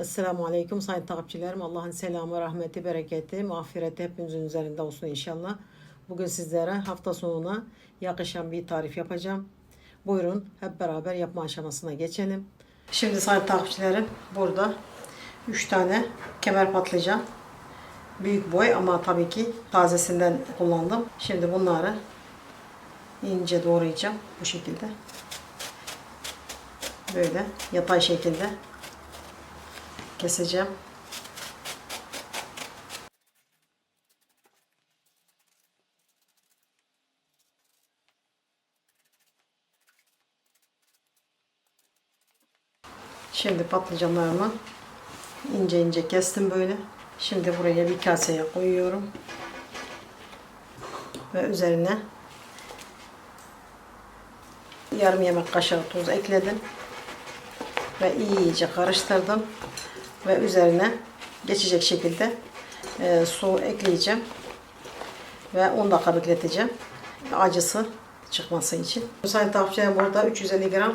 Esselamu Aleyküm sayın takipçilerim. Allah'ın selamı, rahmeti, bereketi, mağfireti hepinizin üzerinde olsun inşallah. Bugün sizlere hafta sonuna yakışan bir tarif yapacağım. Buyurun hep beraber yapma aşamasına geçelim. Şimdi sayın takipçilerim burada 3 tane kemer patlıcan. Büyük boy ama tabii ki tazesinden kullandım. Şimdi bunları ince doğrayacağım bu şekilde. Böyle yatay şekilde keseceğim. Şimdi patlıcanlarımı ince ince kestim böyle. Şimdi buraya bir kaseye koyuyorum. Ve üzerine yarım yemek kaşığı tuz ekledim. Ve iyice karıştırdım. Ve üzerine geçecek şekilde e, su ekleyeceğim. Ve 10 dakika bekleteceğim. Acısı çıkması için. Sayın takipçilerim burada 350 gram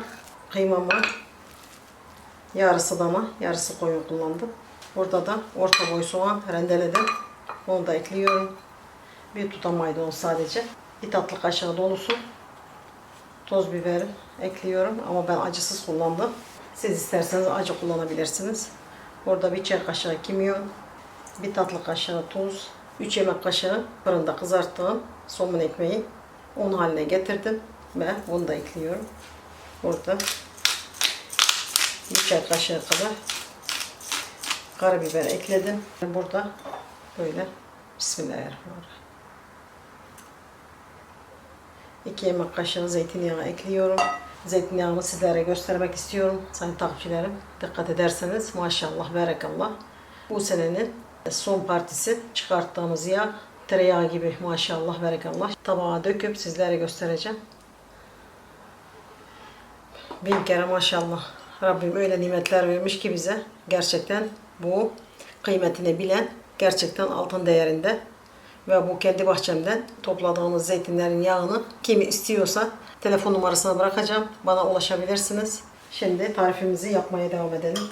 kıymam var. Yarısı dana, yarısı koyun kullandım. Burada da orta boy soğan rendeledim. Onu da ekliyorum. Bir tutam maydanoz sadece. Bir tatlı kaşığı dolusu toz biber ekliyorum ama ben acısız kullandım. Siz isterseniz acı kullanabilirsiniz. Burada bir çay kaşığı kimyon, bir tatlı kaşığı tuz, 3 yemek kaşığı fırında kızarttığım somun ekmeği un haline getirdim ve bunu da ekliyorum. Burada bir çay kaşığı kadar karabiber ekledim. Burada böyle Bismillahirrahmanirrahim. 2 yemek kaşığı zeytinyağı ekliyorum. Zeytinyağını sizlere göstermek istiyorum. Sayın takipçilerim dikkat ederseniz maşallah berekallah. Bu senenin son partisi çıkarttığımız yağ tereyağı gibi maşallah berekallah. Tabağa döküp sizlere göstereceğim. Bin kere maşallah. Rabbim öyle nimetler vermiş ki bize. Gerçekten bu kıymetini bilen gerçekten altın değerinde. Ve bu kendi bahçemden topladığımız zeytinlerin yağını kimi istiyorsa telefon numarasına bırakacağım. Bana ulaşabilirsiniz. Şimdi tarifimizi yapmaya devam edelim.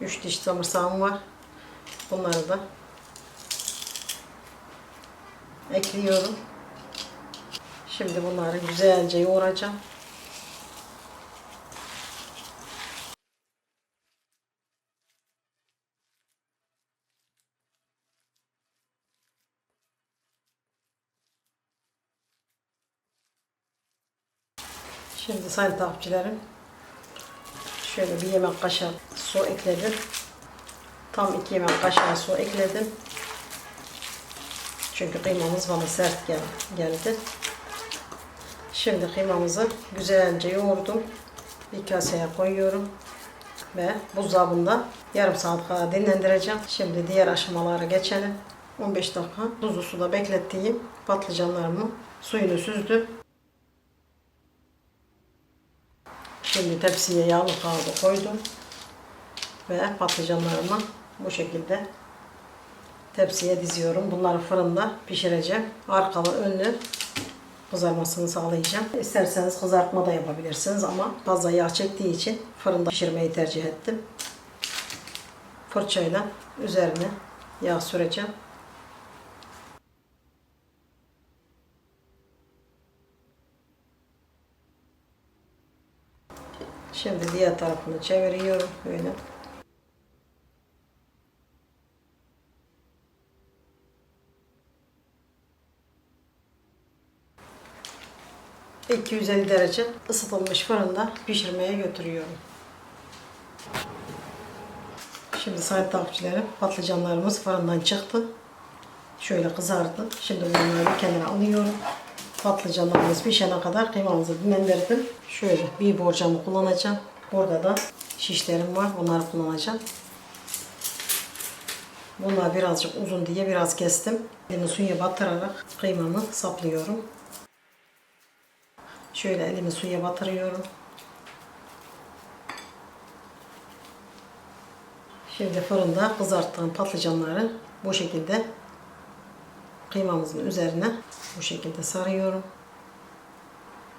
3 diş samırsağım var. Bunları da ekliyorum. Şimdi bunları güzelce yoğuracağım. Şimdi sayın takipçilerim şöyle bir yemek kaşığı su ekledim. Tam iki yemek kaşığı su ekledim. Çünkü kıymamız bana sert gel geldi. Şimdi kıymamızı güzelce yoğurdum. Bir kaseye koyuyorum. Ve buzdolabında yarım saat kadar dinlendireceğim. Şimdi diğer aşamalara geçelim. 15 dakika tuzlu suda beklettiğim patlıcanlarımı suyunu süzdüm. Şimdi tepsiye yağlı kağıdı koydum. Ve patlıcanlarımı bu şekilde tepsiye diziyorum. Bunları fırında pişireceğim. Arkalı önlü kızarmasını sağlayacağım. İsterseniz kızartma da yapabilirsiniz ama fazla yağ çektiği için fırında pişirmeyi tercih ettim. Fırçayla üzerine yağ süreceğim. Şimdi diğer tarafını çeviriyorum böyle. ...250 derece ısıtılmış fırında pişirmeye götürüyorum. Şimdi sayın takipçilerim patlıcanlarımız fırından çıktı. Şöyle kızardı. Şimdi bunları kenara alıyorum. Patlıcanlarımız pişene kadar kıymamızı dinlendirdim. Şöyle bir borcamı kullanacağım. Burada da şişlerim var. Bunları kullanacağım. Bunlar birazcık uzun diye biraz kestim. Elimi suya batırarak kıymamı saplıyorum. Şöyle elimi suya batırıyorum. Şimdi fırında kızarttığım patlıcanları bu şekilde kıymamızın üzerine bu şekilde sarıyorum.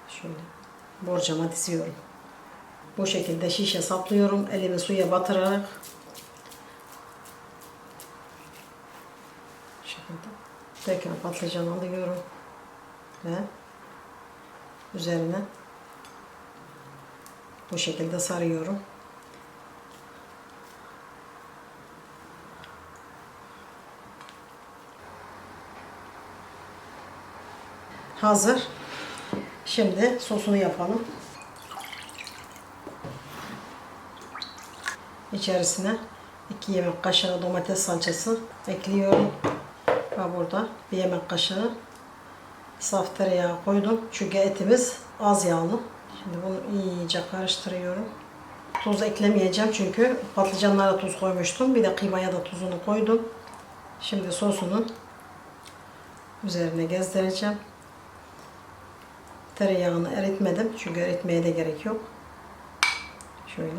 Şöyle borcama diziyorum. Bu şekilde şişe saplıyorum. Elimi suya batırarak bu tekrar patlıcan alıyorum ve üzerine bu şekilde sarıyorum. Hazır. Şimdi sosunu yapalım. İçerisine 2 yemek kaşığı domates salçası ekliyorum. Ve burada bir yemek kaşığı saf tereyağı koydum. Çünkü etimiz az yağlı. Şimdi bunu iyice karıştırıyorum. Tuz eklemeyeceğim çünkü patlıcanlara tuz koymuştum. Bir de kıymaya da tuzunu koydum. Şimdi sosunun üzerine gezdireceğim. Tereyağını eritmedim çünkü eritmeye de gerek yok. Şöyle.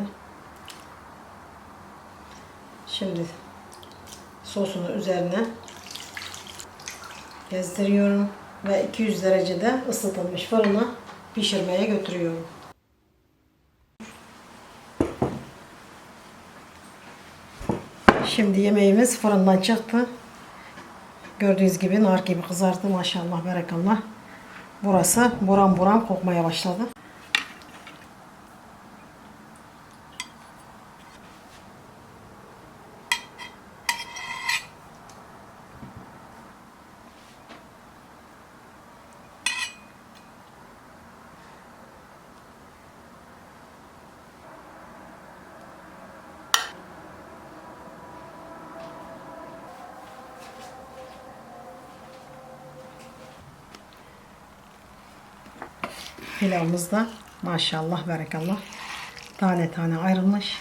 Şimdi sosunu üzerine gezdiriyorum ve 200 derecede ısıtılmış fırına pişirmeye götürüyorum. Şimdi yemeğimiz fırından çıktı. Gördüğünüz gibi nar gibi kızardı maşallah berekallah. Burası buram buram kokmaya başladı. Pilavımız maşallah berekallah tane tane ayrılmış.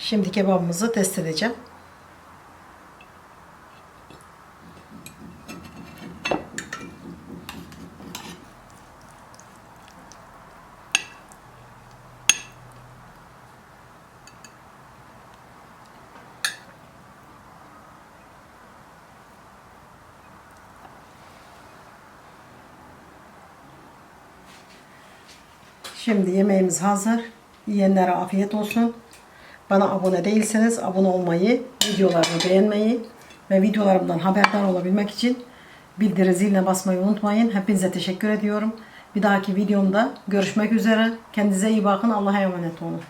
Şimdi kebabımızı test edeceğim. Şimdi yemeğimiz hazır. Yiyenlere afiyet olsun. Bana abone değilseniz abone olmayı, videolarımı beğenmeyi ve videolarımdan haberdar olabilmek için bildiri ziline basmayı unutmayın. Hepinize teşekkür ediyorum. Bir dahaki videomda görüşmek üzere. Kendinize iyi bakın. Allah'a emanet olun.